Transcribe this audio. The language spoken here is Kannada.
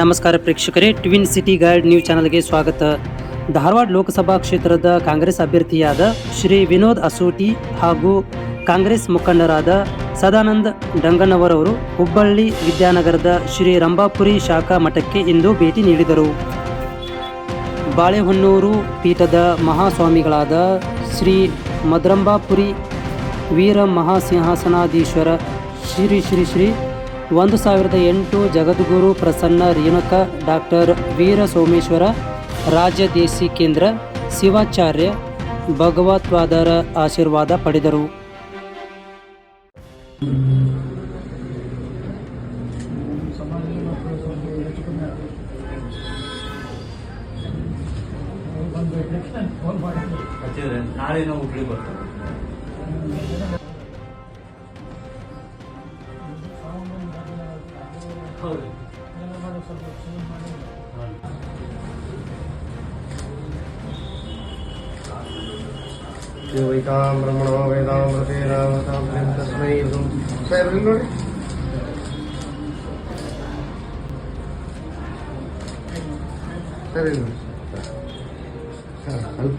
ನಮಸ್ಕಾರ ಪ್ರೇಕ್ಷಕರೇ. ಟ್ವಿನ್ ಸಿಟಿ ಗೈಡ್ ನ್ಯೂಸ್ ಚಾನಲ್ಗೆ ಸ್ವಾಗತ. ಧಾರವಾಡ ಲೋಕಸಭಾ ಕ್ಷೇತ್ರದ ಕಾಂಗ್ರೆಸ್ ಅಭ್ಯರ್ಥಿಯಾದ ಶ್ರೀ ವಿನೋದ್ ಅಸೋಟಿ ಹಾಗೂ ಕಾಂಗ್ರೆಸ್ ಮುಖಂಡರಾದ ಸದಾನಂದ ಡಂಗನವರವರು ಹುಬ್ಬಳ್ಳಿ ವಿದ್ಯಾನಗರದ ಶ್ರೀ ರಂಭಾಪುರಿ ಶಾಖಾ ಮಠಕ್ಕೆ ಇಂದು ಭೇಟಿ ನೀಡಿದರು. ಬಾಳೆಹೊನ್ನೂರು ಪೀಠದ ಮಹಾಸ್ವಾಮಿಗಳಾದ ಶ್ರೀ ಮದ್ರಂಬಾಪುರಿ ವೀರ ಮಹಾಸಿಂಹಾಸನಾಧೀಶ್ವರ ಶ್ರೀ ಶ್ರೀ ಶ್ರೀ ಒಂದು ಸಾವಿರದ ಎಂಟು ಜಗದ್ಗುರು ಪ್ರಸನ್ನ ರೇಣುಕ, ಡಾಕ್ಟರ್ ವೀರ ಸೋಮೇಶ್ವರ ರಾಜ್ಯ ದೇಸಿ ಕೇಂದ್ರ ಶಿವಾಚಾರ್ಯ ಭಗವತ್ವಾದರ ಆಶೀರ್ವಾದ ಪಡೆದರು. ಹೌದು ಯೋಗಿತಾಂ ಬ್ರಹ್ಮಣೋ ವೇದಾಮೃತೆ ರಾಮತಾಂ ಪ್ರೇಮ ತಸ್ಮೈ ಇದು ಸರ್ ಇಲ್ಲಿ ನೋಡಿ ಸರ್ ಇಲ್ಲಿ ನೋಡಿ